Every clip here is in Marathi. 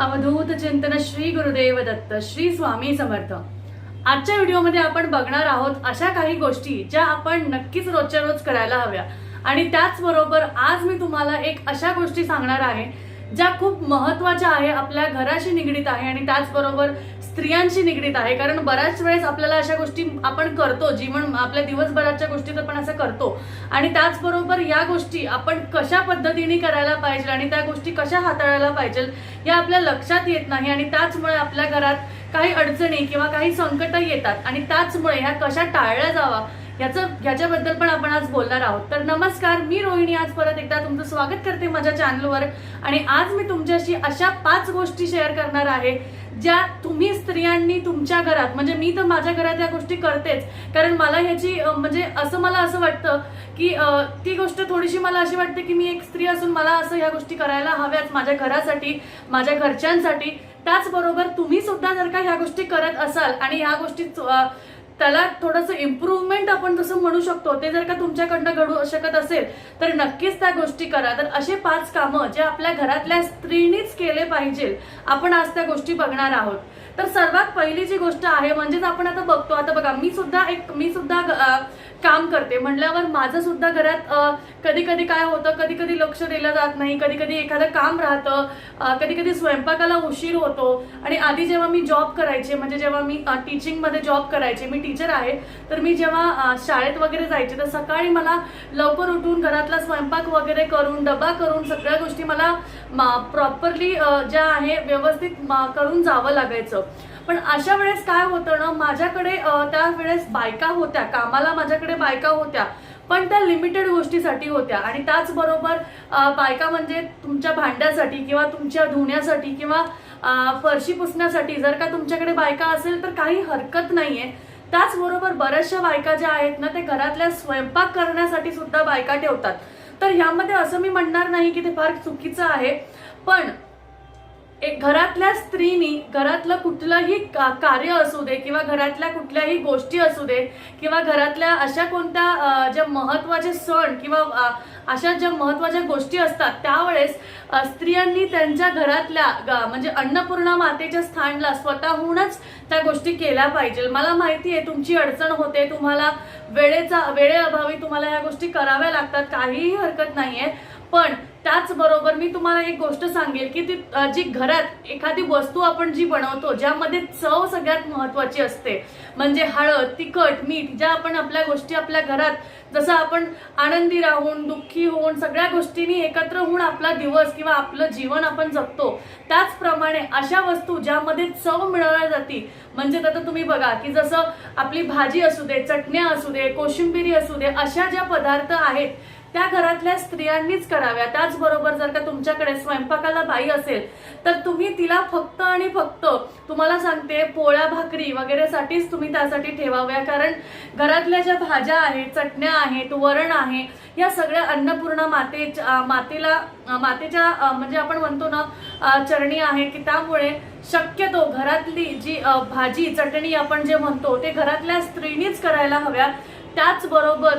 अवधूत चिंतन श्री गुरुदेव दत्त श्री स्वामी समर्थ. आजच्या व्हिडिओमध्ये आपण बघणार आहोत अशा काही गोष्टी ज्या आपण नक्कीच रोजच्या रोज करायला हव्या. आणि त्याचबरोबर आज मी तुम्हाला एक अशा गोष्टी सांगणार आहे ज्या खूप महत्त्वाच्या आहे आपल्या घराशी निगडीत आहे आणि त्याचबरोबर स्त्रियांशी निगडीत आहे. कारण बऱ्याच वेळेस आपल्याला अशा गोष्टी आपण करतो जीवन आपल्या दिवसभराच्या गोष्टी आपण असं करतो. आणि त्याचबरोबर या गोष्टी आपण कशा पद्धतीने करायला पाहिजे आणि त्या गोष्टी कशा हाताळायला पाहिजे या आपल्या लक्षात येत नाही आणि त्याचमुळे आपल्या घरात काही अडचणी किंवा काही संकट येतात आणि त्याचमुळे ह्या कशा टाळल्या जावा याचं ह्याच्याबद्दल पण आपण आज बोलणार आहोत. तर नमस्कार मी रोहिणी. आज परत एकदा तुमचं स्वागत करते माझ्या चॅनलवर आणि आज मी तुमच्याशी अशा पाच गोष्टी शेअर करणार आहे ज्या तुम्ही स्त्रियांनी तुमच्या घरात म्हणजे मी तर माझ्या घरात या गोष्टी करतेच. कारण मला ह्याची म्हणजे असं मला असं वाटतं की ती गोष्ट थोडीशी मला अशी वाटते की मी एक स्त्री असून मला असं ह्या गोष्टी करायला हव्यात माझ्या घरासाठी माझ्या घरच्यांसाठी. त्याचबरोबर तुम्ही सुद्धा जर का ह्या गोष्टी करत असाल आणि ह्या गोष्टी त्याला थोडंसं इम्प्रूव्हमेंट आपण जसं म्हणू शकतो ते जर का तुमच्याकडनं घडू शकत असेल तर नक्कीच त्या गोष्टी करा. तर असे पाच कामं जे आपल्या घरातल्या स्त्रीनीच केले पाहिजे आपण आज त्या गोष्टी बघणार आहोत. तर सर्वात पहिली जी गोष्ट आहे म्हणजेच आपण आता बघतो आता बघा मी सुद्धा एक मी सुद्धा काम करते. म्हणल्यावर माझं सुद्धा घरात कधी कधी काय होतं कधी कधी लक्ष दिलं जात नाही कधी कधी एखादं काम राहतं कधी कधी स्वयंपाकाला उशीर होतो. आणि आधी जेव्हा मी जॉब करायचे म्हणजे जेव्हा मी टीचिंगमध्ये जॉब करायचे मी टीचर आहे तर मी जेव्हा शाळेत वगैरे जायचे तर सकाळी मला लवकर उठून घरातला स्वयंपाक वगैरे करून डबा करून सगळ्या गोष्टी मला प्रॉपरली ज्या आहे व्यवस्थित करून जावं लागायचं. पण अशा वेळेस काय होतं ना माझ्याकडे त्यावेळेस बायका होत्या कामाला माझ्याकडे बायका होत्या पण त्या लिमिटेड गोष्टीसाठी होत्या. आणि त्याचबरोबर बायका म्हणजे तुमच्या भांड्यासाठी किंवा तुमच्या धुण्यासाठी किंवा फरशी पुसण्यासाठी जर का तुमच्याकडे बायका असेल तर काही हरकत नाहीये. त्याचबरोबर बऱ्याचशा बायका ज्या आहेत ना ते घरातल्या स्वयंपाक करण्यासाठी सुद्धा बायका ठेवतात. तर ह्यामध्ये असं मी म्हणणार नाही की ते फार चुकीचं आहे. पण एक घरातल्या स्त्रीनी घरातलं कुठलंही का- कार्य असू दे किंवा घरातल्या कुठल्याही गोष्टी असू दे किंवा घरातल्या अशा कोणत्या ज्या महत्त्वाचे सण किंवा अशा ज्या महत्त्वाच्या गोष्टी असतात त्यावेळेस स्त्रियांनी त्यांच्या घरातल्या म्हणजे अन्नपूर्णा मातेच्या स्थानला स्वतःहूनच त्या गोष्टी केल्या पाहिजे. मला माहिती आहे तुमची अडचण होते तुम्हाला वेळेचा वेळेअभावी तुम्हाला ह्या गोष्टी कराव्या लागतात काहीही हरकत नाहीये. पण त्याचबरोबर मी तुम्हाला एक गोष्ट सांगेल की ती जी घरात एखादी वस्तू आपण जी बनवतो ज्यामध्ये चव सगळ्यात महत्वाची असते. म्हणजे हळद तिखट मीठ ज्या आपण आपल्या गोष्टी आपल्या घरात जसं आपण आनंदी राहून दुःखी होऊन सगळ्या गोष्टींनी एकत्र होऊन आपला दिवस किंवा आपलं जीवन आपण जगतो त्याचप्रमाणे अशा वस्तू ज्यामध्ये चव मिळवल्या जाती. म्हणजे आता तुम्ही बघा की जसं आपली भाजी असू दे चटण्या असू दे कोशिंबिरी असू दे अशा ज्या पदार्थ आहेत त्या घरातल्या स्त्रियांनीच कराव्या त्याचबरोबर जर का तुमच्याकडे स्वयंपाकाला बाई असेल तर तुम्ही तिला फक्त आणि फक्त तुम्हाला सांगते पोळ्या भाकरी वगैरेसाठीच तुम्ही त्यासाठी ठेवाव्या. कारण घरातल्या ज्या भाज्या आहेत चटण्या आहेत वरण आहे या सगळ्या अन्नपूर्णा माते मातेला मातेच्या म्हणजे आपण म्हणतो ना चरणी आहे की त्यामुळे शक्यतो घरातली जी भाजी चटणी आपण जे म्हणतो ते घरातल्या स्त्रीनीच करायला हव्या त्याचबरोबर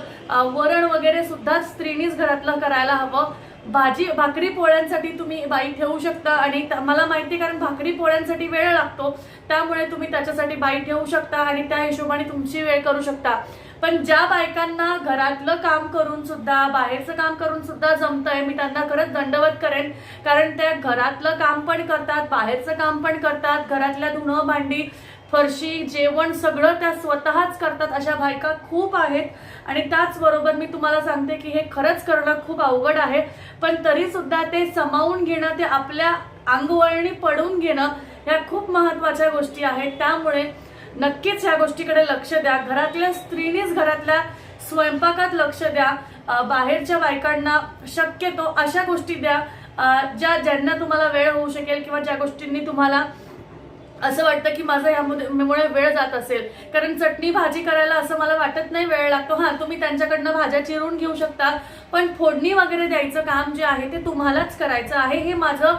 वरण वगैरे सुद्धा स्त्रीनीच घरातलं करायला हवं. भाजी भाकरी पोळ्यांसाठी तुम्ही बाई ठेवू शकता आणि मला माहिती आहे कारण भाकरी पोळ्यांसाठी वेळ लागतो त्यामुळे तुम्ही त्याच्यासाठी बाई ठेवू शकता आणि त्या हिशोबाने तुमची वेळ करू शकता. पण ज्या बायकांना घरातलं काम करून सुद्धा बाहेरचं काम करून सुद्धा जमतंय मी त्यांना खरंच दंडवत करेन. कारण त्या घरातलं काम पण करतात बाहेरचं काम पण करतात घरातल्या धुणं भांडी फरशी जेवण सगळं त्या स्वतःच करतात अशा बायका खूप आहेत. आणि त्याचबरोबर मी तुम्हाला सांगते की हे खरंच करणं खूप अवघड आहे. पण तरी सुद्धा ते समावून घेणं ते आपल्या अंगवळणी पडून घेणं ह्या खूप महत्त्वाच्या गोष्टी आहेत. त्यामुळे नक्कीच ह्या गोष्टीकडे लक्ष द्या. घरातल्या स्त्रीनीच घरातल्या स्वयंपाकात लक्ष द्या. बाहेरच्या बायकांना शक्यतो अशा गोष्टी द्या ज्या ज्यांना तुम्हाला वेळ होऊ शकेल किंवा ज्या गोष्टींनी तुम्हाला असं वाटतं की माझा ह्यामुळे वेळ जात असेल. कारण चटणी भाजी करायला असं मला वाटत नाही वेळ लागतो. हा तुम्ही त्यांच्याकडनं भाज्या चिरून घेऊ शकता. पण फोडणी वगैरे द्यायचं काम जे आहे ते तुम्हालाच करायचं आहे. हे माझं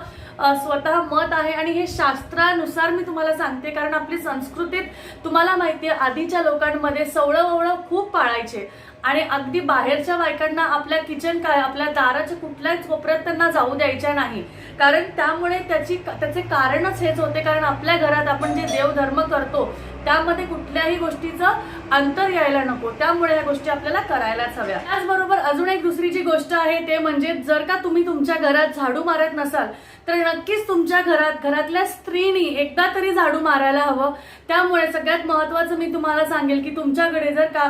स्वतः मत आहे आणि हे शास्त्रानुसार मी तुम्हाला सांगते. कारण आपली संस्कृतीत तुम्हाला माहिती आहे आधीच्या लोकांमध्ये सवळं ववळं खूप पाळायचे. आणि अगदी बाहेरच्या बायकांना आपल्या किचन काय आपल्या दाराच्या कुठल्याच कोपऱ्यात त्यांना जाऊ द्यायच्या नाही. कारण त्यामुळे त्याची त्याचे कारणच हेच होते. कारण आपल्या घरात आपण जे देवधर्म करतो त्यामध्ये कुठल्याही गोष्टीचं अंतर यायला नको. त्यामुळे या गोष्टी आपल्याला करायलाच हव्या. त्याचबरोबर अजून एक दुसरी जी गोष्ट आहे ते म्हणजे जर का तुम्ही तुमच्या घरात झाडू मारत नसाल तर नक्कीच तुमच्या घरात घरातल्या स्त्रीनी एकदा तरी झाडू मारायला हवं. त्यामुळे सगळ्यात महत्वाचं मी तुम्हाला सांगेल की तुमच्याकडे जर का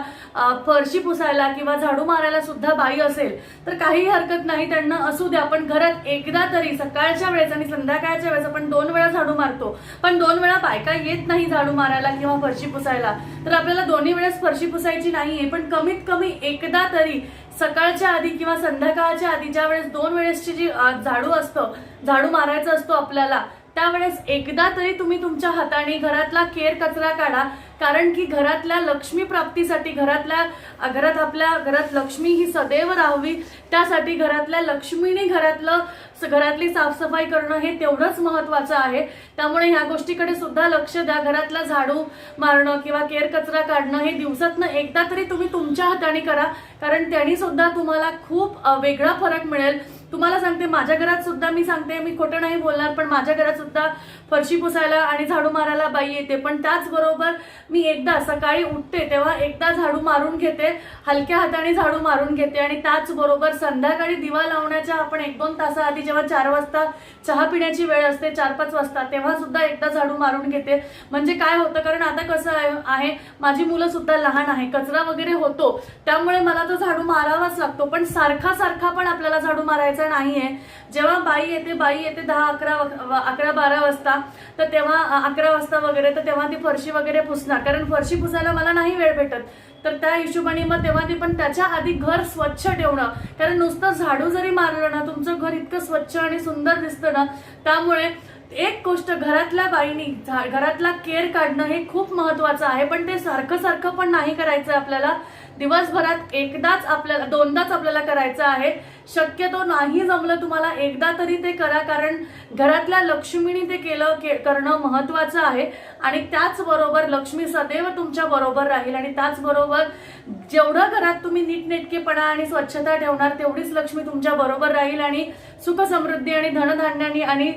फरशी पुसायला किंवा झाडू मारायला सुद्धा बाई असेल तर काही हरकत नाही त्यांना असू द्या. पण घरात एकदा तरी सकाळच्या वेळेस आणि संध्याकाळच्या वेळेस आपण दोन वेळा झाडू मारतो. पण दोन वेळा बायका येत नाही झाडू मारायला किंवा फरशी पुसायला. तर आपल्याला दोन्ही वेळेस फरशी पुसायची नाहीये पण कमीत कमी एकदा तरी सकाळच्या आधी किंवा संध्याकाळच्या आधी ज्या वेळेस दोन वेळेसची जी झाडू असतं झाडू मारायचं असतो आपल्याला त्यावेळेस एकदा तरी तुम्ही तुमच्या हाताने घरातला केर कचरा काढा. कारण की घरातल्या लक्ष्मी प्राप्तीसाठी घरातल्या घरात आपल्या घरात लक्ष्मी ही सदैव राहावी. त्यासाठी घरातल्या लक्ष्मीने घरातलं घरातली साफसफाई करणं हे तेवढंच महत्वाचं आहे. त्यामुळे ह्या गोष्टीकडे सुद्धा लक्ष द्या. घरातला झाडू मारणं किंवा केर कचरा काढणं हे दिवसातनं एकदा तरी तुम्ही तुमच्या हाताने करा. कारण त्यांनी सुद्धा तुम्हाला खूप वेगळा फरक मिळेल. तुम्हाला सांगते माझ्या घरात सुद्धा मी सांगते मी खोटं नाही बोलणार पण माझ्या घरात सुद्धा फरशी पुसायला आणि झाडू मारायला बाई येते. पण त्याचबरोबर मी एकदा सकाळी उठते तेव्हा एकदा झाडू मारून घेते हलक्या हाताने झाडू मारून घेते आणि त्याचबरोबर संध्याकाळी दिवा लावण्याच्या आपण एक दोन तासाआधी जेव्हा चार वाजता चहा पिण्याची वेळ असते चार पाच वाजता तेव्हा सुद्धा एकदा झाडू मारून घेते. म्हणजे काय होतं कारण आता कसं आहे- माझी मुलं सुद्धा लहान आहे कचरा वगैरे होतो त्यामुळे मला तो झाडू मारावाच लागतो. पण सारखा सारखा पण आपल्याला झाडू मारायचा नाहीये. जेव्हा बाई येते बाई येते दहा अकरा अकरा बारा वाजता तर तेव्हा अकरा वाजता वगैरे तर तेव्हा ती फरशी वगैरे पुसणार. कारण फरशी पुसायला मला नाही वेळ भेटत. तर त्या हिशोबाने मग तेव्हा ती पण त्याच्या आधी घर स्वच्छ ठेवणं. कारण नुसतं झाडू जरी मारलं ना तुमचं घर इतकं स्वच्छ आणि सुंदर दिसतं ना त्यामुळे एक गोष्ट घरातल्या बाईनी झा- घरातला केअर काढणं हे खूप महत्वाचं आहे. पण ते सारखं सारखं पण नाही करायचं आपल्याला. दिवसभरात एकदाच आपल्याला दोनदाच आपल्याला करायचं आहे. शक्यतो नाही जमलं तुम्हाला एकदा तरी ते करा कारण घरातल्या लक्ष्मीने ते केलं के- करणं महत्वाचं आहे. आणि त्याचबरोबर लक्ष्मी सदैव तुमच्या बरोबर राहील आणि त्याचबरोबर जेवढं घरात तुम्ही नीटनेटकेपणा आणि स्वच्छता ठेवणार तेवढीच लक्ष्मी तुमच्या बरोबर राहील आणि सुख समृद्धी आणि धनधान्यानी आणि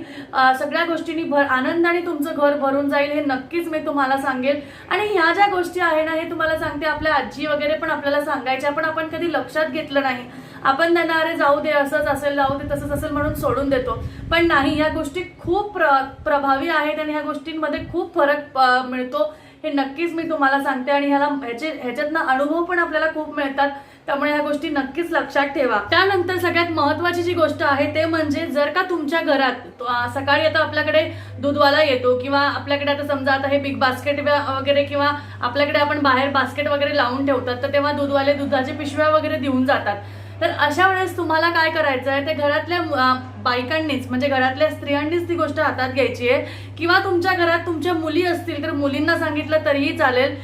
सगळ्या गोष्टींनी भर आनंदाने तुमचं घर भरून जाईल हे नक्कीच मी तुम्हाला सांगेल. आणि ह्या ज्या गोष्टी आहे ना हे तुम्हाला सांगते आपल्या आजी वगैरे पण आपल्याला सांगायच्या पण आपण कधी लक्षात घेतलं नाही. आपण त्यांना अरे जाऊ दे असंच असेल जाऊ दे तसंच असेल म्हणून सोडून देतो. पण नाही ह्या गोष्टी खूप प्र प्रभावी आहेत आणि ह्या गोष्टींमध्ये खूप फरक मिळतो. हे नक्कीच मी तुम्हाला सांगते आणि ह्याला ह्याचे ह्याच्यातनं अनुभव पण आपल्याला खूप मिळतात. त्यामुळे ह्या गोष्टी नक्कीच लक्षात ठेवा. त्यानंतर सगळ्यात महत्वाची जी गोष्ट आहे ते म्हणजे जर का तुमच्या घरात सकाळी आता आपल्याकडे दूधवाला येतो किंवा आपल्याकडे आता समजा आता हे बिग बास्केट वगैरे किंवा आपल्याकडे आपण बाहेर बास्केट वगैरे लावून ठेवतात तर तेव्हा दूधवाले दुधाच्या पिशव्या वगैरे देऊन जातात. तर अशा वेळेस तुम्हाला काय करायचं आहे ते घरातल्या बायकांनीच म्हणजे घरातल्या स्त्रियांनीच ती गोष्ट हातात घ्यायची आहे. किंवा तुमच्या घरात तुमच्या मुली असतील तर मुलींना सांगितलं तरीही चालेल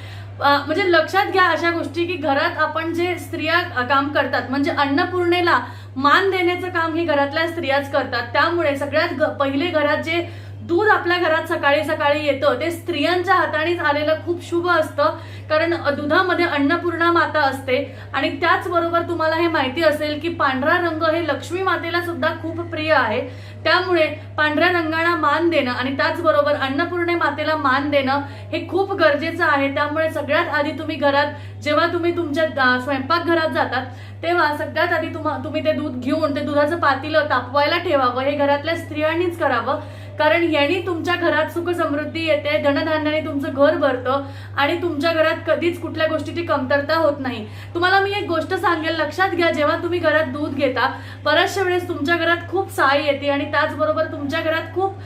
म्हणजे लक्षात घ्या अशा गोष्टी की घरात आपण जे स्त्रिया काम करतात म्हणजे अन्नपूर्णेला मान देण्याचं काम हे घरातल्या स्त्रियाच करतात. त्यामुळे सगळ्यात पहिले घरात जे दूध आपल्या घरात सकाळी सकाळी येतं ते स्त्रियांच्या हातानेच आलेलं खूप शुभ असतं. कारण दुधामध्ये अन्नपूर्णा माता असते आणि त्याचबरोबर तुम्हाला हे माहिती असेल की पांढरा रंग हे लक्ष्मी मातेला सुद्धा खूप प्रिय आहे. त्यामुळे पांढऱ्या रंगाला मान देणं आणि त्याचबरोबर अन्नपूर्णे मातेला मान देणं हे खूप गरजेचं आहे. त्यामुळे सगळ्यात आधी तुम्ही घरात जेव्हा तुम्ही तुमच्या स्वयंपाकघरात जातात तेव्हा सगळ्यात आधी तुम्हा तुम्ही ते दूध घेऊन ते दुधाचं पातीलं तापवायला ठेवावं. हे घरातल्या स्त्रियांनीच करावं. कारण यांनी तुमच्या घरात सुख समृद्धी येते धनधान्याने तुमचं घर भरतं आणि तुमच्या घरात कधीच कुठल्या गोष्टीची कमतरता होत नाही. तुम्हाला मी एक गोष्ट सांगेल लक्षात घ्या जेव्हा तुम्ही घरात दूध घेता बऱ्याचशा वेळेस तुमच्या घरात खूप साय येते आणि त्याचबरोबर तुमच्या घरात खूप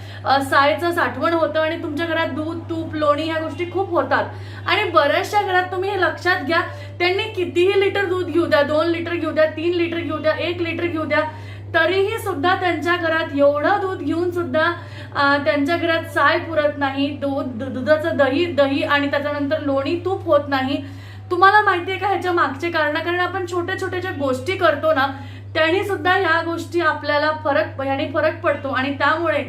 सायचं साठवण होतं आणि तुमच्या घरात दूध तूप लोणी ह्या गोष्टी खूप होतात. आणि बऱ्याचशा घरात तुम्ही हे लक्षात घ्या त्यांनी कितीही लिटर दूध घेऊ द्या दोन लिटर घेऊ द्या तीन लिटर घेऊ द्या एक लिटर घेऊ द्या तरीही सुद्धा त्यांच्या घरात एवढं दूध घेऊन सुद्धा त्यांच्या घरात साय पुरत नाही दूध दुधाचं दही दही आणि त्याच्यानंतर लोणी तूप होत नाही. तुम्हाला माहितीये का ह्याच्या मागचे कारण? कारण आपण छोट्या छोट्या ज्या गोष्टी करतो ना त्यांनी सुद्धा ह्या गोष्टी आपल्याला फरक ह्याने फरक पडतो. आणि त्यामुळे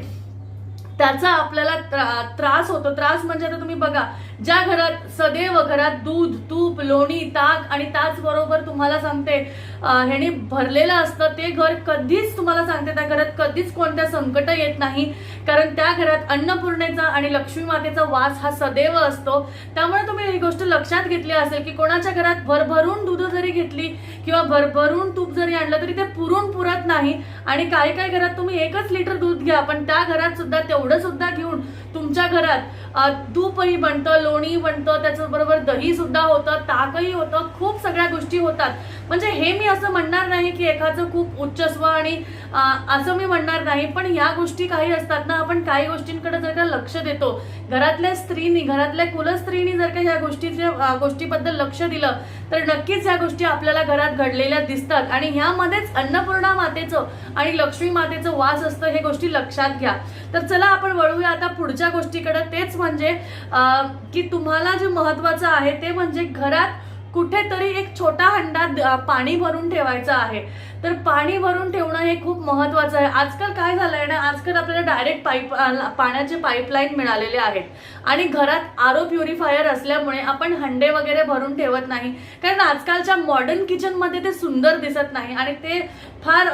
त्याचा आपल्याला त्रा- त्रास होतो. त्रास म्हणजे आता तुम्ही बघा ज्या घरात सदैव घरात दूध तूप लोणी ताक आणि त्याचबरोबर तुम्हाला सांगते ह्याने भरलेलं असतं ते घर कधीच तुम्हाला सांगते त्या घरात कधीच कोणत्या संकट येत नाही. कारण त्या घरात अन्नपूर्णेचा आणि लक्ष्मी मातेचा वास हा सदैव असतो. त्यामुळे तुम्ही ही गोष्ट लक्षात घेतली असेल की कोणाच्या घरात भरभरून दूध जरी घेतली किंवा भरभरून तूप जरी आणलं तरी ते पुरून पुरत नाही. आणि काही काही घरात तुम्ही एकच लिटर दूध घ्या पण त्या घरात सुद्धा तेवढं सुद्धा घेऊन तुमच्या घरात तूपही बनतं लोणी बनतं त्याच्याबरोबर दही सुद्धा होतं ताकही होतं खूप सगळ्या गोष्टी होतात. म्हणजे हे मी असं म्हणणार नाही की एखादं खूप उच्चस्व आणि असं मी म्हणणार नाही पण ह्या गोष्टी काही असतात ना आपण काही गोष्टींकडे जर का लक्ष देतो घरातल्या स्त्रीनी घरातल्या कुलस्त्रीनी जर का ह्या गोष्टीच्या गोष्टीबद्दल लक्ष दिलं तर नक्कीच ह्या गोष्टी आपल्याला घरात घडलेल्या दिसतात. आणि ह्यामध्येच अन्नपूर्णा मातेचं आणि लक्ष्मी मातेचं वास असतं हे गोष्टी लक्षात घ्या. तर चला आपण वळूया आता पुढच्या गोष्टीकडे. तेच म्हणजे की तुम्हाला जे महत्वाचं आहे ते म्हणजे घरात कुठेतरी एक छोटा हंडा पाणी भरून ठेवायचं आहे. तर पाणी भरून ठेवणं हे खूप महत्वाचं आहे. आजकाल काय झालंय ना आजकाल आपल्याला डायरेक्ट पाईप पाण्याचे पाईपलाईन मिळालेले आहेत. आणि घरात आरो प्युरिफायर असल्यामुळे आपण हंडे वगैरे भरून ठेवत नाही. कारण आजकालच्या मॉडर्न किचनमध्ये ते सुंदर दिसत नाही आणि ते फार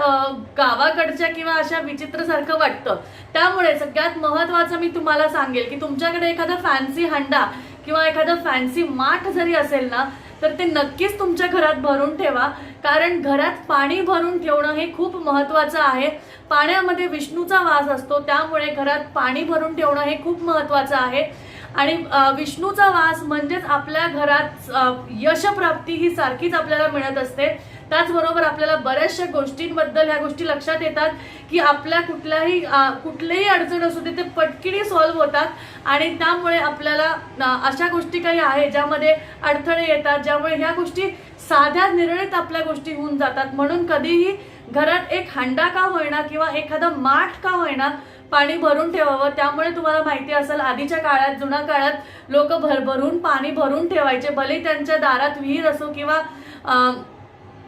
गावाकडच्या किंवा अशा विचित्रसारखं वाटतं. त्यामुळे सगळ्यात महत्वाचं मी तुम्हाला सांगेल की तुमच्याकडे एखादा फॅन्सी हंडा किंवा एखादा फॅन्सी माठ जरी असेल ना तर ते नक्कीच तुमच्या घरात भरून ठेवा. कारण घरात पाणी भरून ठेवणं हे खूप महत्वाचं आहे. पाण्यामध्ये विष्णूचा वास असतो त्यामुळे घरात पाणी भरून ठेवणं हे खूप महत्वाचं आहे. आणि विष्णूचा वास म्हणजेच आपल्या घरात यशप्राप्ती ही सारखीच आपल्याला मिळत असते. त्याचबरोबर आपल्याला बऱ्याचशा गोष्टींबद्दल ह्या गोष्टी लक्षात येतात की आपल्या कुठल्याही कुठलेही कुठलीही अडचण असू दे ते पटकिनी सॉल्व्ह होतात. आणि त्यामुळे आपल्याला अशा गोष्टी काही आहे ज्यामध्ये अडथळे येतात ज्यामुळे ह्या गोष्टी साध्या निर्णयत आपल्या गोष्टी होऊन जातात. म्हणून कधीही घरात एक हंडा का होईना किंवा एखादा माठ का होईना पाणी भरून ठेवावं. त्यामुळे तुम्हाला माहिती असेल आधीच्या काळात जुन्या काळात लोक भरभरून पाणी भरून ठेवायचे. भले त्यांच्या दारात विहीर असो किंवा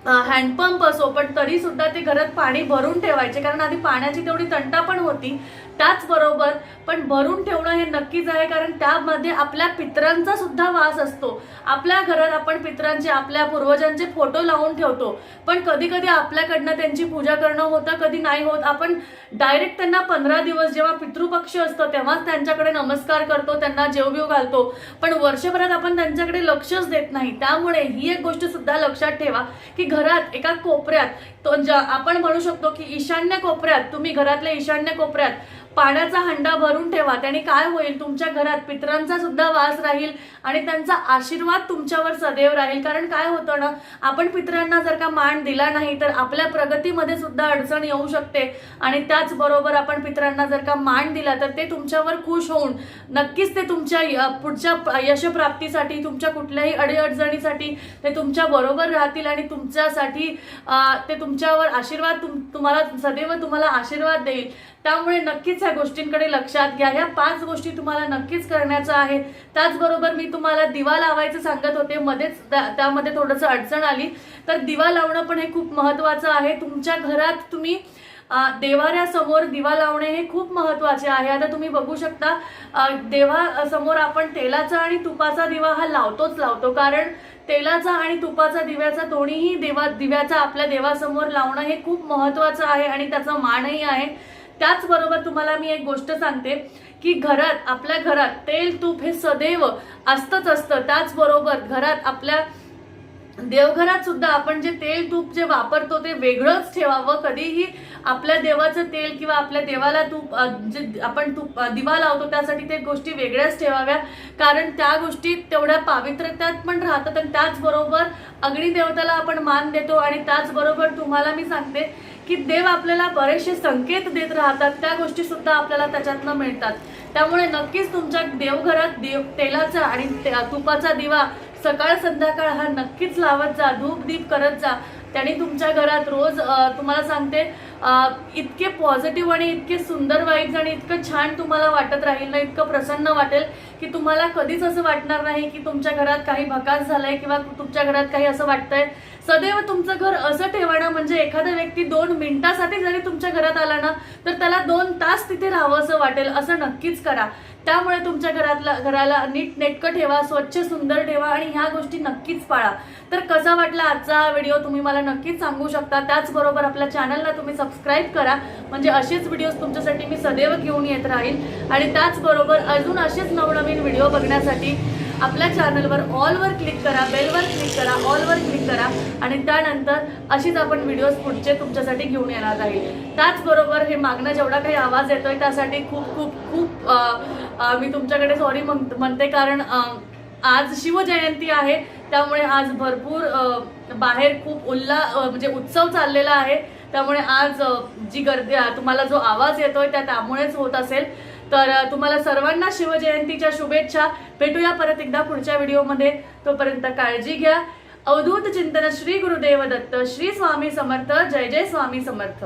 हँडपंप असो पण तरी सुद्धा ते घरात पाणी भरून ठेवायचे कारण आधी पाण्याची तेवढी तंटा पण होती. त्याचबरोबर पण भरून ठेवणं हे नक्कीच आहे कारण त्यामध्ये आपल्या पित्रांचा सुद्धा वास असतो. आपल्या घरात आपण पितरांचे आपल्या पूर्वजांचे फोटो लावून ठेवतो. पण कधी कधी आपल्याकडनं त्यांची पूजा करणं होतं कधी नाही होत. आपण डायरेक्ट त्यांना पंधरा दिवस जेव्हा पितृपक्ष असतो तेव्हाच त्यांच्याकडे नमस्कार करतो त्यांना जेवबीव घालतो. पण वर्षभरात आपण त्यांच्याकडे लक्षच देत नाही. त्यामुळे ही एक गोष्ट सुद्धा लक्षात ठेवा की घरात एका कोपऱ्यात तो ज्या आपण म्हणू शकतो की ईशान्य कोपऱ्यात तुम्ही घरातल्या ईशान्य कोपऱ्यात पाण्याचा हंडा भरून ठेवा. त्याने काय होईल? तुमच्या घरात पितरांचा सुद्धा वास राहील आणि त्यांचा आशीर्वाद तुमच्यावर सदैव राहील. कारण काय होतं ना आपण पितरांना जर का मान दिला नाही तर आपल्या प्रगतीमध्ये सुद्धा अडचण येऊ शकते. आणि त्याचबरोबर आपण पितरांना जर का मान दिला तर ते तुमच्यावर खुश होऊन नक्कीच ते तुमच्या य- पुढच्या यशप्राप्तीसाठी तुमच्या कुठल्याही अडीअडचणीसाठी ते तुमच्या बरोबर राहतील आणि तुमच्यासाठी ते तुमच्यावर आशीर्वाद तुम तुम्हाला सदैव तुम्हाला आशीर्वाद देईल. त्यामुळे नक्कीच ह्या गोष्टींकडे लक्षात घ्या. ह्या पाच गोष्टी तुम्हाला नक्कीच करण्याचं आहे त्याचबरोबर मी तुम्हाला दिवा लावायचं सांगत होते. मध्येच त्या- त्यामध्ये थोडंसं अडचण आली. तर दिवा लावणं पण हे खूप महत्वाचं आहे. तुमच्या घरात तुम्ही देवाऱ्यासमोर दिवा लावणे हे खूप महत्त्वाचे आहे. आता तुम्ही बघू शकता देवासमोर देवा समोर आपण तेलाचा आणि तुपाचा दिवा हा लावतोच लावतो. कारण तेलाचा आणि तुपाचा दिव्याचा दोन्हीही देवा दिव्याचा आपल्या देवासमोर लावणं हे खूप महत्वाचं आहे आणि त्याचा मानही आहे. त्याचबरोबर तुम्हाला मी एक गोष्ट सांगते की घरात आपल्या घरात तेल तूप हे सदैव असतंच असतं. त्याचबरोबर घरात आपल्या देवघरात सुद्धा आपण जे तेल तूप जे वापरतो ते वेगळंच ठेवावं. कधीही आपल्या देवाचं तेल किंवा आपल्या देवाला तूप जे आपण तूप दिवा लावतो त्यासाठी ते गोष्टी वेगळ्याच ठेवाव्या. कारण त्या गोष्टी तेवढ्या पावित्र्यात पण राहतात आणि त्याचबरोबर अग्निदेवताला आपण मान देतो आणि त्याचबरोबर तुम्हाला मी सांगते की देव आपल्याला बरेचसे संकेत देत राहतात त्या गोष्टी सुद्धा आपल्याला त्याच्यातनं मिळतात. त्यामुळे नक्कीच तुमच्या देवघरात देव तेलाचा आणि ते- तुपाचा दिवा सकाळ संध्याकाळ हा नक्कीच लावत जा धूप दीप करत जा. त्याने तुमच्या घरात रोज तुम्हाला सांगते इतके पॉझिटिव्ह आणि इतके सुंदर वाईब्स आणि इतकं छान तुम्हाला वाटत राहील ना इतकं प्रसन्न वाटेल की तुम्हाला कधीच असं वाटणार नाही की तुमच्या घरात काही भकास झालाय किंवा तुमच्या घरात काही असं वाटतंय. सदैव तुमचं घर असं ठेवणं म्हणजे एखादा व्यक्ती दोन मिनिटासाठी जरी तुमच्या घरात आला ना तर त्याला दोन तास तिथे राहावं असं वाटेल असं नक्कीच करा. त्यामुळे तुमच्या घरातला घराला नीट नेटकं ठेवा स्वच्छ सुंदर ठेवा आणि ह्या गोष्टी नक्कीच पाळा. तर कसा वाटला आजचा व्हिडिओ तुम्ही मला नक्कीच सांगू शकता. त्याचबरोबर आपल्या चॅनलला तुम्ही सबस्क्राईब करा. म्हणजे असेच व्हिडिओज तुमच्यासाठी मी सदैव घेऊन येत राहील. आणि त्याचबरोबर अजून असेच नवनवीन व्हिडिओ बघण्यासाठी आपल्या चॅनलवर ऑलवर क्लिक करा बेलवर क्लिक करा ऑलवर क्लिक करा. आणि त्यानंतर अशीच आपण व्हिडिओज पुढचे तुमच्यासाठी घेऊन येणार राहील. त्याचबरोबर हे मागणं जेवढा काही आवाज येतोय त्यासाठी खूप खूप खूप मी तुमच्याकडे सॉरी म्हणते कारण आज शिवजयंती आहे त्यामुळे आज भरपूर बाहेर खूप उल्ला म्हणजे उत्सव चाललेला आहे. त्यामुळे आज जी गर्दी तुम्हाला जो आवाज येतोय त्या त्यामुळेच होत असेल. तर तुम्हाला सर्वांना शिवजयंतीच्या शुभेच्छा. भेटूया परत एकदा पुढच्या व्हिडिओमध्ये. तोपर्यंत काळजी घ्या. अवधूत चिंतन श्री गुरुदेव दत्त श्री स्वामी समर्थ जय जय स्वामी समर्थ.